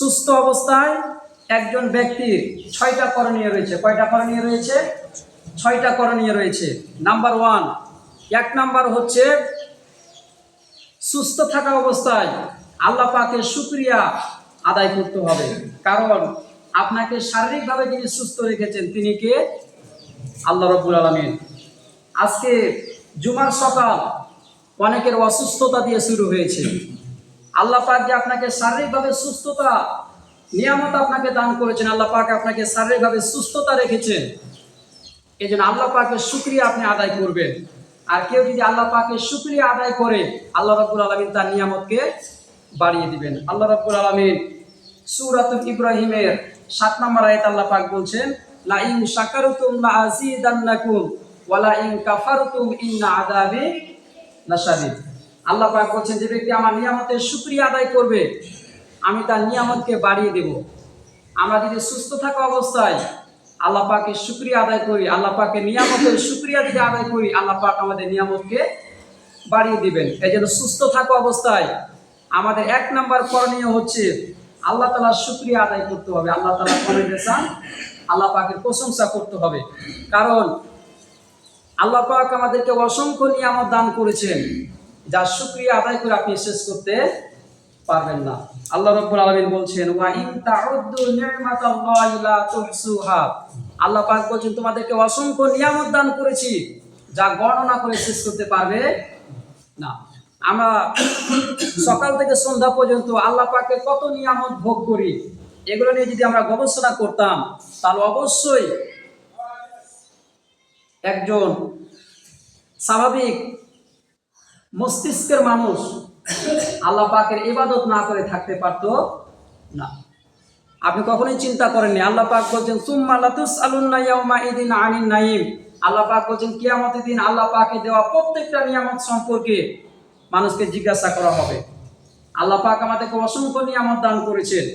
সুস্থ অবস্থায় একজন ব্যক্তির ছয়টা করণীয় রয়েছে। কয়টা করণীয় রয়েছে? ছয়টা করণীয় রয়েছে। নাম্বার ওয়ান এক নাম্বার হচ্ছে সুস্থ থাকা অবস্থায় আল্লাহ পাকের শুক্রিয়া আদায় করতে হবে। কারণ আপনাকে শারীরিকভাবে যিনি সুস্থ রেখেছেন, তিনি কে? আল্লাহ রব্বুল আলমিন। আজকে জুমার সকাল অনেকের অসুস্থতা দিয়ে শুরু হয়েছে। আল্লাহ পাক যে আপনাকে শারীরিকভাবে সুস্থতা, নিয়ামত আপনাকে দান করেছেন, আল্লাহ পাক আপনাকে শারীরিকভাবে সুস্থতা রেখেছেন। এই জন্য আল্লাহ পাকের শুক্রিয়া আপনি আদায় করবেন। আর কেউ যদি আল্লাহ পাকের শুক্রিয়া আদায় করে, আল্লাহ রব্বুল আলমিন তার নিয়ামতকে বাড়িয়ে দিবেন। আল্লাহ রব্বুল আলমিন সুরাতুল ইব্রাহিমের সাত নম্বর আয়াত আল্লাহ পাক বলছেন লা ইন শাকারতুম লা আযীদান্নাকুম ওয়া লা ইন কাফারতুম ইন্না আযাবি লাশাদীদ। আল্লাহ পাক বলছেন, যে ব্যক্তি আমার নিয়ামতের শুকরিয়া আদায় করবে, আমি তার নিয়ামতকে বাড়িয়ে দেব। আমরা যদি সুস্থ থাকা অবস্থায় আল্লাহ পাকের শুক্রিয়া আদায় করি, আল্লাহ পাকের নিয়ামতের শুক্রিয়া যদি আদায় করি, আল্লাহ পাক আমাদের নিয়ামতকে বাড়িয়ে দিবেন। এই জন্য সুস্থ থাকা অবস্থায় আমাদের এক নাম্বার করণীয় হচ্ছে আল্লাহ তালার শুক্রিয়া আদায় করতে হবে। আল্লাহ তালা করে দেশান আল্লাহ পাকের প্রশংসা করতে হবে। কারণ আল্লাহ পাক আমাদেরকে অসংখ্য নিয়ামত দান করেছেন। যার শুক্রিয়া আদায় করে আপনি শেষ করতে পারবেন না। আল্লাহ রব্বুল আলামিন বলছেন, ওয়া ইন তাউদ্দু তুহসুহা। আল্লাহ পাক বলছেন, তোমাদেরকে অসংখ্য নিয়ামত দান করেছি, যা গণনা করে শেষ করতে পারবে না। আমরা সকাল থেকে সন্ধ্যা পর্যন্ত আল্লাহ পাকে কত নিয়ামত ভোগ করি, এগুলো নিয়ে যদি আমরা গবেষণা করতাম, তাহলে অবশ্যই একজন স্বাভাবিক মস্তিষ্কের মানুষ আল্লাহ পাকের ইবাদত না করে থাকতে পারতো না। আপনি কখনোই চিন্তা করেননি, আল্লাহ পাক বলছেন, সুম্মা লাতুস আলুন্না ইয়াউমা ইদিন আনিন নাইম আল্লাহ পাক বলছেন, কিয়ামতের দিন আল্লাহ পাকে দেওয়া প্রত্যেকটা নিয়ামত সম্পর্কে মানুষকে জিজ্ঞাসা করা হবে। আল্লাহ পাক আমাদেরকে অসংখ্য নিয়ামত দান করেছেন।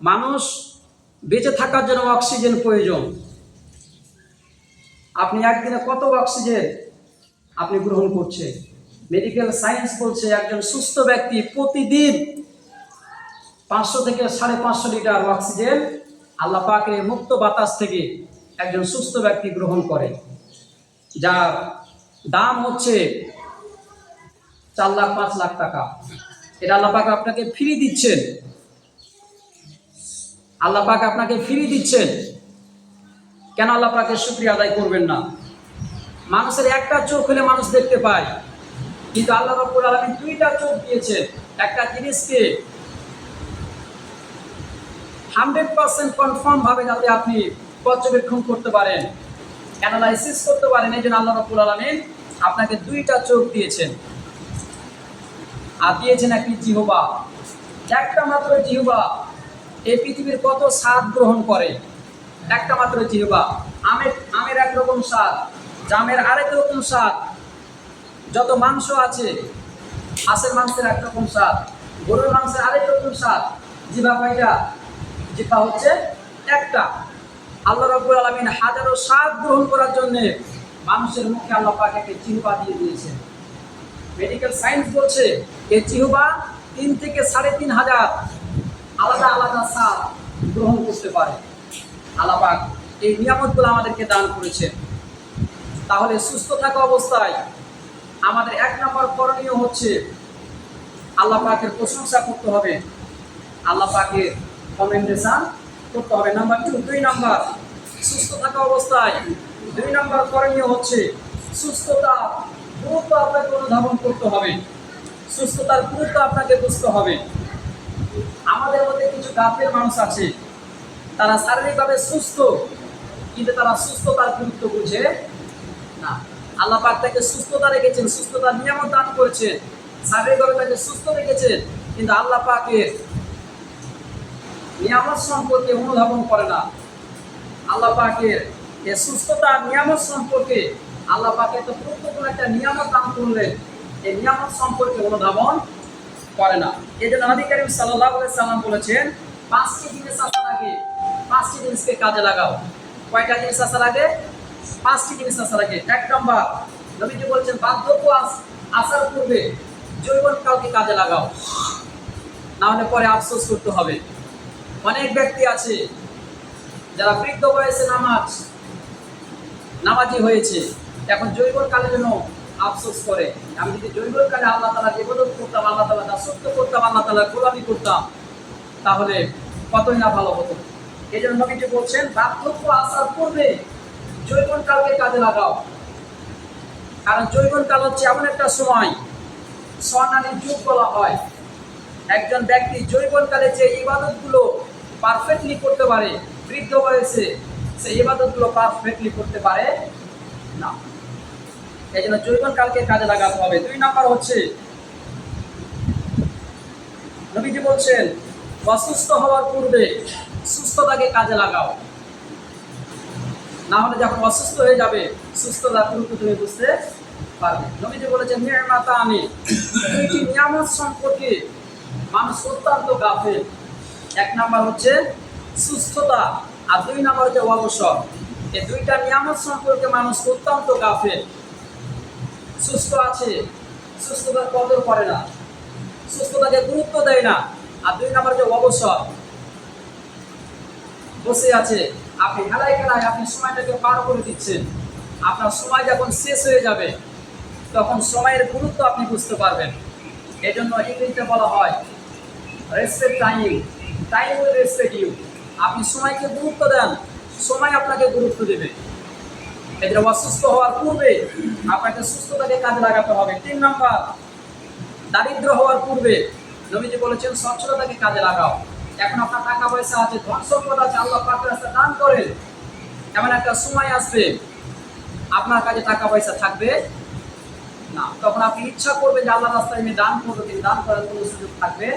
মানুষ বেঁচে থাকার জন্য অক্সিজেন প্রয়োজন। আপনি একদিনে কত অক্সিজেন আপনি গ্রহণ করছেন? মেডিকেল সায়েন্স বলছে একজন সুস্থ ব্যক্তি প্রতিদিন পাঁচশো থেকে সাড়ে পাঁচশো লিটার অক্সিজেন আল্লাহ পাকের মুক্ত বাতাস থেকে একজন সুস্থ ব্যক্তি গ্রহণ করে। যার দাম হচ্ছে চার লাখ, পাঁচ লাখ টাকা। এটা আল্লাহ পাক আপনাকে ফ্রি দিচ্ছেন। আল্লাহ পাক আপনাকে ফ্রি দিচ্ছেন। কেন আল্লাহ পাকের শুক্রিয়া আদায় করবেন না? মানুষের একটা চোখ হলে মানুষ দেখতে পায়। কিন্তু আল্লাহ রব্বুল আলমী দুইটা চোখ দিয়েছেন। একটা জিনিসকে হান্ড্রেড পার্সেন্ট কনফার্ম ভাবে যাতে আপনি পর্যবেক্ষণ করতে পারেন, অ্যানালাইসিস করতে পারেন, এই জন্য আল্লাহ রব্বুল আলমী আপনাকে দুইটা চোখ দিয়েছেন। আর দিয়েছেন একটি জিহবা। একটা মাত্র জিহবা এই পৃথিবীর কত স্বাদ গ্রহণ করে? একটা মাত্র জিহবা। আমের আমের একরকম স্বাদ, জামের আরেক রকম স্বাদ যত মাংস আছে, হাঁসের মাংসের একরকম স্বাদ, গরুর মাংসের আরেক রকম স্বাদ। জিভা কয়টা জিভা হচ্ছে একটা। আল্লাহ রব্বুল আলমিন হাজারো স্বাদ গ্রহণ করার জন্যে মানুষের মুখে আল্লাহ পাক একটি জিহ্বা দিয়ে দিয়েছে মেডিকেল সায়েন্স বলছে, এই জিহ্বা তিন থেকে সাড়ে তিন হাজার আলাদা আলাদা স্বাদ গ্রহণ করতে পারে। আল্লাহ এই নিয়ামতগুলো আমাদেরকে দান করেছেন। তাহলে সুস্থ থাকা অবস্থায় আমাদের এক নম্বর করণীয় হচ্ছে আল্লাহ পাকের প্রশংসা করতে হবে। আল্লাহ পাকের কমেন্টেশন করতে হবে। নাম্বার টু দুই নাম্বার, সুস্থ থাকা অবস্থায়। দুই নাম্বার করণীয় হচ্ছে সুস্থতা গুরুত্ব আপনাকে অনুধাবন করতে হবে। সুস্থতার গুরুত্ব আপনাকে বুঝতে হবে। আমাদের মধ্যে কিছু গাফের মানুষ আছে। তারা শারীরিকভাবে সুস্থ, কিন্তু তারা সুস্থতার গুরুত্ব বুঝে না। আল্লাহ পাক তাকে সুস্থতা রেখেছেন সুস্থতা নিয়ামত দান করেছেন শারীরিকভাবে তাকে সুস্থ রেখেছেন, কিন্তু আল্লাহ পাকের নিয়ামত সম্পর্কে অনুধাবন করে না। আল্লাহ পাকের এ সুস্থতা নিয়ামত সম্পর্কে আল্লাহ পাকে তো গুরুত্বপূর্ণ একটা নিয়ামত দান করলেন, এই নিয়ামত সম্পর্কে অনুধাবন করে না। এই জন্য করিম সাল্লাহ সাল্লাম বলেছেন, পাঁচটি জিনিস আসার আগে, পাঁচটি জিনিসকে কাজে লাগাও। কয়টা জিনিস আসার আগে? পাঁচটি জিনিস আসার আগে এক নম্বর নবীজি বলছেন বার্ধক্য আস- আসার পূর্বে জৈবন কাউকে কাজে লাগাও। না হলে পরে আফসোস করতে হবে। অনেক ব্যক্তি আছে, যারা বৃদ্ধ বয়সে নামাজ, নামাজি হয়েছে, এখন জৈবন কালে যেন আফসোস করে। আমি যদি জৈবন কালে আল্লাহ তালা ইবাদত করতাম, আল্লাহ তালা দাসত্ব করতাম, আল্লাহ তালা গোলামি করতাম, তাহলে কতই না ভালো হতো? এই জন্য নবীজি বলছেন, বার্ধক্য আসার পূর্বে জৈবন কালকে কাজে লাগাও। কারণ জৈবন কাল হচ্ছে এমন একটা সময় স্বর্ণালী যুগ বলা হয়। একজন ব্যক্তি জৈবনকালে যে ইবাদতগুলো পারফেক্টলি করতে পারে, বৃদ্ধ বয়সে সেই ইবাদতগুলো পারফেক্টলি করতে পারে না। এই জন্য জৈবনকালকে কাজে লাগাতে হবে। দুই নাম্বার হচ্ছে, নবীজি বলছেন, অসুস্থ হওয়ার পূর্বে সুস্থতাকে কাজে লাগাও। না হলে যখন অসুস্থ হয়ে যাবে সুস্থতার গুরুত্ব তুমি বুঝতে পারবে। নবীজি বলেছেন নির্মাতা আমি দুইটি নিয়ামত সম্পর্কে মানুষ অত্যন্ত গাফেল। এক নাম্বার হচ্ছে সুস্থতা, আর দুই নাম্বার হচ্ছে অবসর। এই দুইটা নিয়ামত সম্পর্কে মানুষ অত্যন্ত গাফেল। সুস্থ আছে, সুস্থতার কদর করে না, সুস্থতাকে গুরুত্ব দেয় না, আর দুই নাম্বার যে অবসর। বসে আছে আপনি খেলায় খেলায় আপনি সময়টাকে পার করে দিচ্ছেন। আপনার সময় যখন শেষ হয়ে যাবে, তখন সময়ের গুরুত্ব আপনি বুঝতে পারবেন। এই জন্য ইংরেজিতে বলা হয় respect time time will respect you আপনি সময়কে গুরুত্ব দেন, সময় আপনাকে গুরুত্ব দেবে। জন্য অসুস্থ হওয়ার পূর্বে আপনাকে সুস্থতাকে কাজে লাগাতে হবে। তিন নম্বর, দারিদ্র হওয়ার পূর্বে নবীজি বলেছেন স্বচ্ছতাকে কাজে লাগাও। এখন আপনার টাকা পয়সা আছে, ধন সম্পদ আছে, আল্লাহ পাকের রাস্তা দান করেন। এমন একটা সময় আসবে, আপনার কাছে টাকা পয়সা থাকবে না। তখন আপনি ইচ্ছা করবে যে আল্লাহ রাস্তায় আমি দান করব কিন্তু দান করার কোনো সুযোগ থাকবে।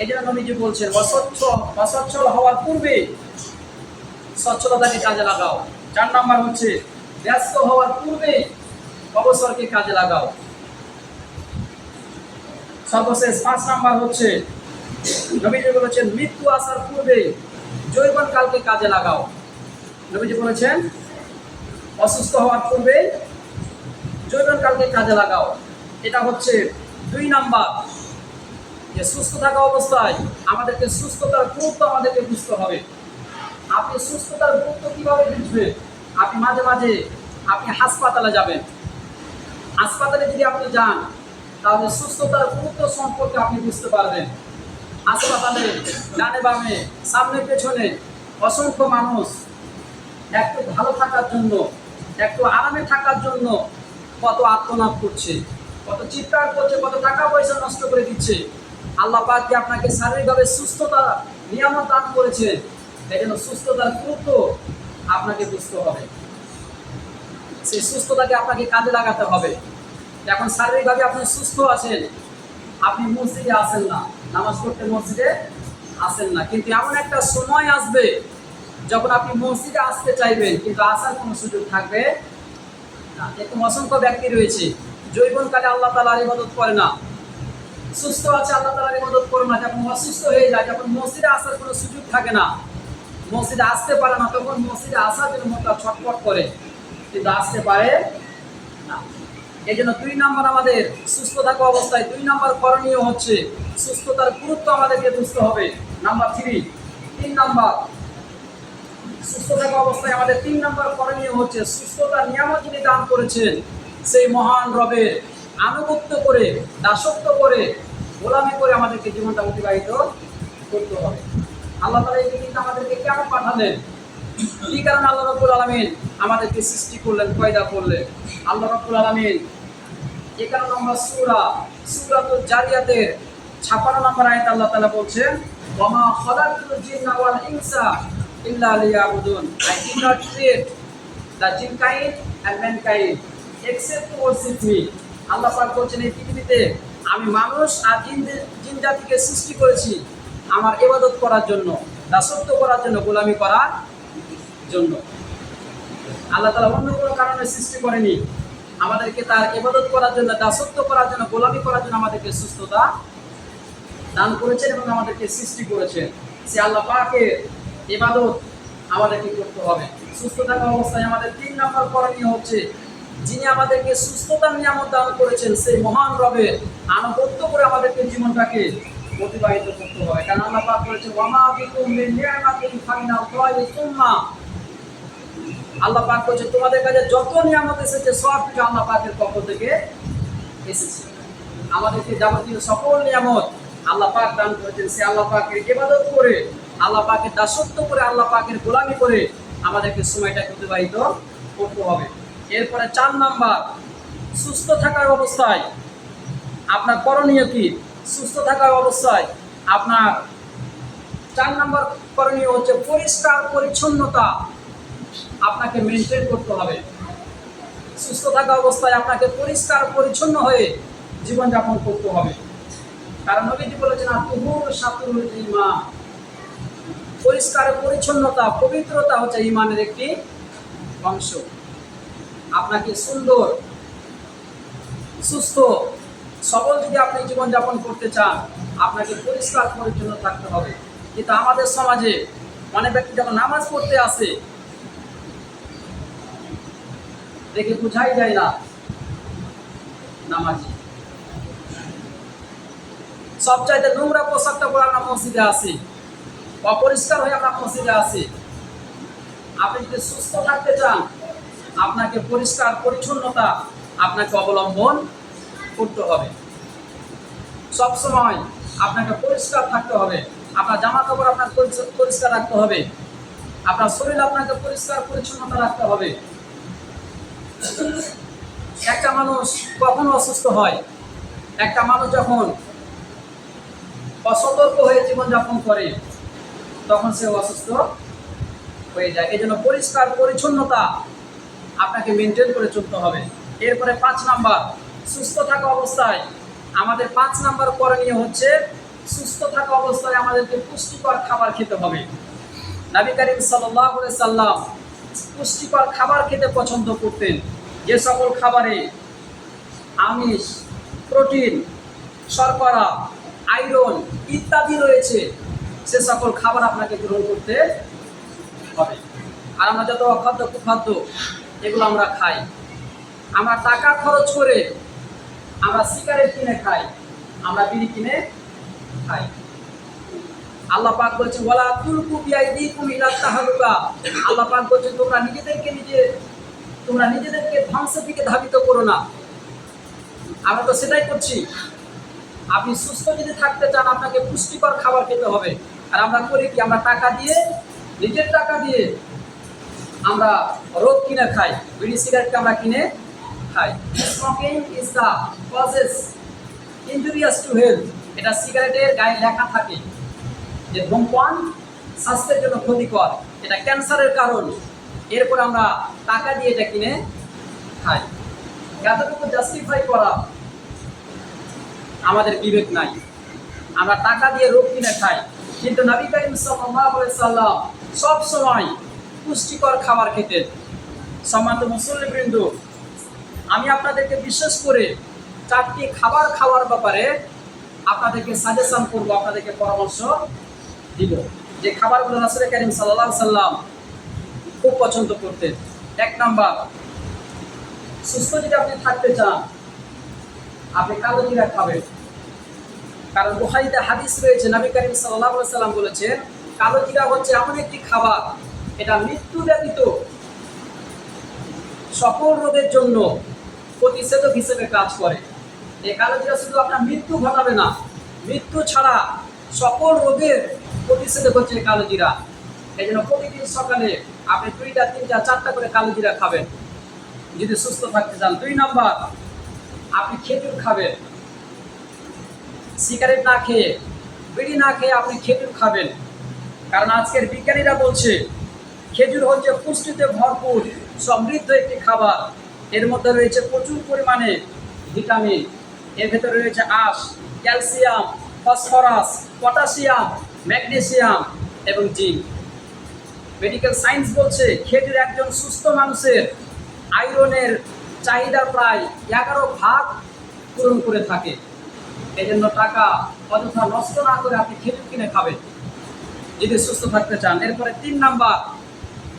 এই জন্য নবীজি বলছেন, অস্বচ্ছ অসচ্ছল হওয়ার পূর্বে স্বচ্ছলতাকে কাজে লাগাও। চার নাম্বার হচ্ছে, ব্যস্ত হওয়ার পূর্বে অবসরকে কাজে লাগাও। সর্বশেষ পাঁচ নাম্বার হচ্ছে নবীজি বলেছেন, মৃত্যু আসার পূর্বে জৈবন কালকে কাজে লাগাও। নবীজি বলেছেন, অসুস্থ হওয়ার পূর্বে জৈবন কালকে কাজে লাগাও। এটা হচ্ছে দুই নাম্বার, যে সুস্থ থাকা অবস্থায় আমাদেরকে সুস্থতার গুরুত্ব আমাদেরকে বুঝতে হবে। আপনি সুস্থতার গুরুত্ব কীভাবে বুঝবেন? আপনি মাঝে মাঝে আপনি হাসপাতালে যাবেন। হাসপাতালে যদি আপনি যান, তাহলে সুস্থতার গুরুত্ব সম্পর্কে আপনি বুঝতে পারবেন। হাসপাতালে ডানে বামে, সামনে পেছনে, অসংখ্য মানুষ। একটু ভালো থাকার জন্য, একটু আরামে থাকার জন্য কত আত্মনাদ করছে, কত চিৎকার করছে, কত টাকা পয়সা নষ্ট করে দিচ্ছে। আল্লাহ পাক যে আপনাকে শারীরিকভাবে সুস্থতা, নিয়ামত দান করেছে? এই জন্য সুস্থতার গুরুত্ব আপনাকে বুঝতে হবে। সেই সুস্থতাকে আপনাকে কাজে লাগাতে হবে। এখন শারীরিকভাবে আপনি সুস্থ আছেন আপনি মসজিদে আসেন না, নামাজ পড়তে মসজিদে আসেন না। কিন্তু এমন একটা সময় আসবে যখন আপনি মসজিদে আসতে চাইবেন, কিন্তু আসার কোনো সুযোগ থাকবে না। এরকম অসংখ্য ব্যক্তি রয়েছে জৈবনকালে আল্লাহ তালার ইবাদত করে না। সুস্থ আছে, আল্লাহ তালার ইবাদত করে না। যখন অসুস্থ হয়ে যায়, যখন মসজিদে আসার কোনো সুযোগ থাকে না, মসজিদে আসতে পারে না, তখন মসজিদে আসার জন্য মনটা ছটফট করে, কিন্তু আসতে পারে না। এই জন্য দুই নাম্বার আমাদের সুস্থ থাকা অবস্থায়, দুই নাম্বার করণীয় হচ্ছে সুস্থতার গুরুত্ব আমাদেরকে বুঝতে হবে। নাম্বার থ্রি, তিন নাম্বার সুস্থ থাকা অবস্থায় আমাদের তিন নাম্বার করণীয় হচ্ছে সুস্থতার নিয়ামত যিনি দান করেছেন, সেই মহান রবের আনুগত্য করে, দাসত্ব করে, গোলামি করে আমাদেরকে জীবনটা অতিবাহিত করতে হবে। আল্লাহ তালা এই পৃথিবীতে আমাদেরকে কেন পাঠালেন? কি কারণে আল্লাহ রব্বুল আলমিন আমাদেরকে সৃষ্টি করলেন, পয়দা করলেন? আল্লাহ রব্বুল আলমিন এ কারণে আমরা সুরা সুরা তো জারিয়াতের ছাপানো নম্বর আয়ত আল্লাহ তালা বলছেন ওমা খলাকুল জিন্না ওয়াল ইনসা ইল্লা লিয়াবুদুন। I did not create the jinn kind and mankind except worship me আল্লাহ পাক বলছেন, এই পৃথিবীতে আমি মানুষ আর জিন জিন জাতিকে সৃষ্টি করেছি আমার ইবাদত করার জন্য, দাসত্ব করার জন্য, গোলামি করার জন্য। আল্লাহ তালা অন্য কোনো কারণে সৃষ্টি করেনি। আমাদেরকে তার এবাদত করার জন্য দাসত্ব করার জন্য, গোলামি করার জন্য আমাদেরকে সুস্থতা দান করেছেন এবং আমাদেরকে সৃষ্টি করেছেন। সে আল্লাহ পাকে এবাদত আমাদেরকে করতে হবে। সুস্থ থাকা অবস্থায় আমাদের তিন নম্বর করণীয় হচ্ছে, যিনি আমাদেরকে সুস্থতার নিয়ামত দান করেছেন, সেই মহান রবের আনুগত্য করে আমাদেরকে জীবনটাকে অতিবাহিত করতে হবে। কারণ আল্লাহ পাক বলেছে ওয়ামা বিকুম মিন নি'মাতিন ফামিনাল্লাহি সুম্মা। আল্লাহ পাক বলেছে, তোমাদের কাছে যত নিয়ামত এসেছে, সব কিছু আল্লাহ পাকের পক্ষ থেকে এসেছে। আমাদেরকে যাবতীয় সকল নিয়ামত আল্লাহ পাক দান করেছেন। সে আল্লাহ পাকের ইবাদত করে, আল্লাহ পাকের দাসত্ব করে, আল্লাহ পাকের গোলামি করে আমাদেরকে সময়টাকে অতিবাহিত করতে হবে। এরপরে চার নাম্বার, সুস্থ থাকার অবস্থায় আপনার করণীয় কি? সুস্থ থাকার অবস্থায় আপনার চার নাম্বার করণীয় হচ্ছে পরিষ্কার পরিচ্ছন্নতা। আপনাকে মেনটেন করতে হবে। সুস্থ থাকা অবস্থায় আপনাকে পরিষ্কার, পরিচ্ছন্ন হয়ে জীবনযাপন করতে হবে। কারণ নবীজি বলেছেন তুহুর সাতুর ইমান পরিষ্কার, পরিচ্ছন্নতা, পবিত্রতা হচ্ছে ইমানের একটি অংশ। আপনাকে সুন্দর, সুস্থ, সবল যদি আপনি জীবনযাপন করতে চান, আপনাকে পরিষ্কার, পরিচ্ছন্ন থাকতে হবে। কিন্তু আমাদের সমাজে অনেক ব্যক্তি যখন নামাজ পড়তে আসে দেখে বুঝাই যায় না। নামাজি। সব চাইতে নোংরা পোশাকটা পরে আমরা মসজিদে আসি অপরিষ্কার হয়ে আমরা মসজিদে আসি আপনি যদি সুস্থ থাকতে চান, আপনাকে পরিষ্কার পরিচ্ছন্নতা আপনাকে অবলম্বন করতে হবে। সব সময় আপনাকে পরিষ্কার থাকতে হবে। আপনার জামা কাপড় আপনার পরিষ্কার- পরিষ্কার রাখতে হবে। আপনার শরীর আপনাকে পরিষ্কার পরিচ্ছন্নতা রাখতে হবে। একটা মানুষ কখন অসুস্থ হয়, একটা মানুষ যখন অসতর্ক হয়ে জীবনযাপন করে, তখন সে অসুস্থ হয়ে যায়। এই জন্য পরিষ্কার পরিচ্ছন্নতা আপনাকে মেনটেন করে চলতে হবে। এরপরে পাঁচ নাম্বার, সুস্থ থাকা অবস্থায়। আমাদের পাঁচ নাম্বার করণীয় হচ্ছে সুস্থ থাকা অবস্থায় আমাদেরকে পুষ্টিকর খাবার খেতে হবে। নবী করিম সাল্লাহ সাল্লাম পুষ্টিকর খাবার খেতে পছন্দ করতেন। যে সকল খাবারে আমিষ, প্রোটিন, শর্করা, আয়রন ইত্যাদি রয়েছে, সে সকল খাবার আপনাকে গ্রহণ করতে হবে। আর আমরা যত অখাদ্য, কুখাদ্য, এগুলো আমরা খাই। আমরা টাকা খরচ করে আমরা সিগারেট কিনে খাই, আমরা বিড়ি কিনে খাই। আল্লাহ পাক বলছে, ওয়ালা তুলকু বিআইদিকুম ইলা তাহালুকা। আল্লাহ পাক বলছে, তোমরা নিজেদেরকে নিজে, তোমরা নিজেদেরকে ধ্বংসের দিকে ধাবিত করো না। আমরা তো সেটাই করছি। আপনি সুস্থ যদি থাকতে চান, আপনাকে পুষ্টিকর খাবার খেতে হবে। আর আমরা করি কি, আমরা টাকা দিয়ে, নিজের টাকা দিয়ে আমরা রোগ কিনে খাই, বিড়ি, সিগারেটকে আমরা কিনে খাই। Smoking is the causes injurious to health এটা সিগারেটের গায়ে লেখা থাকে। যে ধূমপান স্বাস্থ্যের জন্য ক্ষতিকর? এটা ক্যান্সারের কারণ। এরপর আমরা টাকা দিয়ে এটা কিনে খাই। এতটুকু জাস্টিফাই করা আমাদের বিবেক নাই। আমরা টাকা দিয়ে রোগ কিনে খাই। কিন্তু নবী করিম সাল্লাম সব সময় পুষ্টিকর খাবার খেতেন। সম্মানিত মুসল্লিবৃন্দ, আমি আপনাদেরকে বিশেষ করে চারটি খাবার খাওয়ার ব্যাপারে আপনাদেরকে সাজেশন করব, আপনাদেরকে পরামর্শ দিব যে খাবারগুলো রাসুল করিম আলাইহি সাল্লাম খুব পছন্দ করতেন। এক নাম্বার, সুস্থ যদি আপনি থাকতে চান, আপনি কালো জিরা খাবেন। কারণ বুখারিতে হাদিস রয়েছে, নবী করিম আলাইহি সাল্লাম বলেছেন, কালো জিরা হচ্ছে এমন একটি খাবার, এটা মৃত্যু ব্যতীত সকল রোগের জন্য প্রতিষেধক হিসেবে কাজ করে। এই কালো জিরা শুধু আপনার মৃত্যু ঘটাবে না, মৃত্যু ছাড়া সকল রোগের প্রতিষেধক হচ্ছে কালো জিরা এই জন্য প্রতিদিন সকালে আপনি দুইটা, তিনটা, চারটা করে কালো জিরা খাবেন। যদি সুস্থ থাকতে চান, দুই নাম্বার, আপনি খেজুর খাবেন। সিগারেট না খেয়ে, বিড়ি না খেয়ে আপনি খেজুর খাবেন। কারণ আজকের বিজ্ঞানীরা বলছে, খেজুর হচ্ছে পুষ্টিতে ভরপুর, সমৃদ্ধ একটি খাবার। এর মধ্যে রয়েছে প্রচুর পরিমাণে ভিটামিন। এর ভেতরে রয়েছে আঁশ, ক্যালসিয়াম, ফসফরাস, পটাশিয়াম ম্যাগনেসিয়াম এবং জিঙ্ক। মেডিকেল সায়েন্স বলছে, খেজুর একজন সুস্থ মানুষের আয়রনের চাহিদা প্রায় এগারো ভাগ পূরণ করে থাকে। এই জন্য টাকা অযথা নষ্ট না করে আপনি খেজুর কিনে খাবেন। যদি সুস্থ থাকতে চান, এরপরে তিন নাম্বার,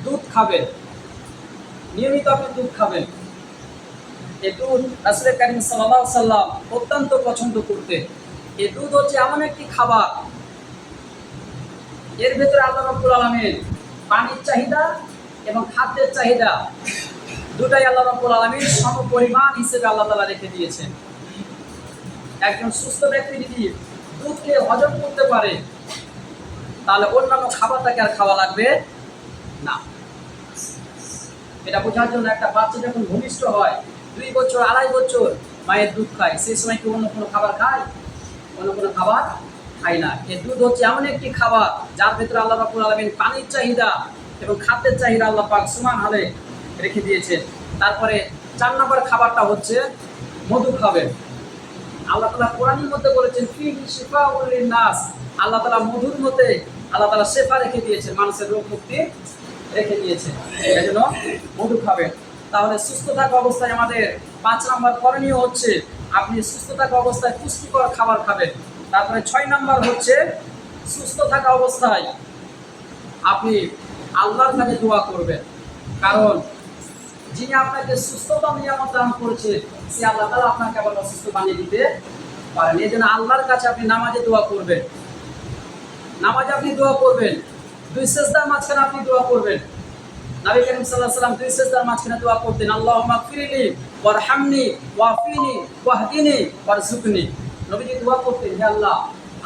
দুধ খাবেন। নিয়মিত আপনি দুধ খাবেন। এই দুধ রাসুলের কারিম সাল্লাম অত্যন্ত পছন্দ করতে এই দুধ হচ্ছে এমন একটি খাবার এর ভেতরে আল্লাহ রব্বুল আলমীর পানির চাহিদা এবং খাদ্যের চাহিদা দুটাই আল্লাহ রব্বুল আলমীর সম পরিমাণ হিসেবে আল্লাহ তালা রেখে দিয়েছেন। একজন সুস্থ ব্যক্তি যদি দুধকে হজম করতে পারে, তাহলে অন্যান্য খাবার তাকে আর খাওয়া লাগবে না। এটা বোঝার জন্য একটা বাচ্চা যখন ভূমিষ্ঠ হয়, দুই বছর, আড়াই বছর মায়ের দুধ খায়, সেই সময় কি অন্য কোনো খাবার খায়? অন্য কোনো খাবার খায় না। এই দুধ হচ্ছে এমন একটি খাবার যার ভেতরে আল্লাহ রাবুল আলমিন পানির চাহিদা এবং খাদ্যের চাহিদা আল্লাহ পাক সমান হারে রেখে দিয়েছেন। তারপরে চার নম্বর খাবারটা হচ্ছে মধু খাবেন আল্লাহ তালা কোরআনের মধ্যে বলেছেন, ফিহি শিফা উল্লিন নাস আল্লাহ তালা মধুর মধ্যে আল্লাহ তালা শেফা রেখে দিয়েছেন, মানুষের রোগ মুক্তি রেখে দিয়েছেন। এই জন্য মধু খাবেন তাহলে সুস্থ থাকা অবস্থায় আমাদের পাঁচ নম্বর করণীয় হচ্ছে, আপনি সুস্থ থাকা অবস্থায় পুষ্টিকর খাবার খাবেন। তারপরে ছয় নম্বর হচ্ছে সুস্থ থাকা অবস্থায় আপনি আল্লাহর কাছে দোয়া করবেন। কারণ যিনি আপনাকে সুস্থতা নিয়ামত দান করেছে, সে আল্লাহ তালা আপনাকে আবার অসুস্থ বানিয়ে দিতে পারেন। এই জন্য আল্লাহর কাছে আপনি নামাজে দোয়া করবেন। নামাজে আপনি দোয়া করবেন। দুই সেজদার মাঝখানে আপনি দোয়া করবেন। নবী করিম আলাইহি সাল্লাম দুই সেজদার মাঝখানে দোয়া করতেন, আল্লাহুম্মা ফিরলি ওয়ারহামনি ওয়াফিনি ওয়াহদিনি ওয়ারযুকনি। নবীজি দোয়া করতেন, হে আল্লাহ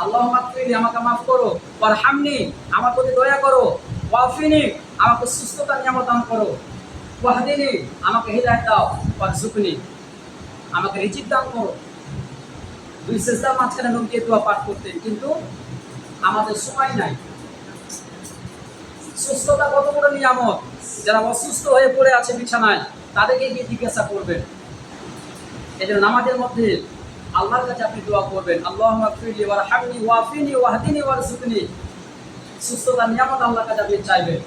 আল্লাহুম্মা ফিরলি আমাকে মাফ করো, ওয়ারহামনি, আমার প্রতি দয়া করো, ওয়াফিনি, আমাকে সুস্থতা নিয়ামত দান করো, ওয়াহদিনি, আমাকে হিদায়াত দাও পর ওয়ারযুকনি, আমাকে রিজিক দান করো। দুই সেজদার মাঝখানে নবীজি দোয়া পাঠ করতেন, কিন্তু আমাদের সময় নাই। সুস্থতা কত বড় নিয়ামত, যারা অসুস্থ হয়ে পড়ে আছে বিছানায়, তাদেরকে গিয়ে জিজ্ঞাসা করবেন। এই জন্য নামাজের মধ্যে আল্লাহর কাছে আপনি দোয়া করবেন আল্লাহ ওয়াফিনী ওয়ার হামনি ওয়াফিনি ওয়াহদিনি ওয়ার সুকনি সুস্থতা, নিয়ামত আল্লাহর কাছে আপনি চাইবেন।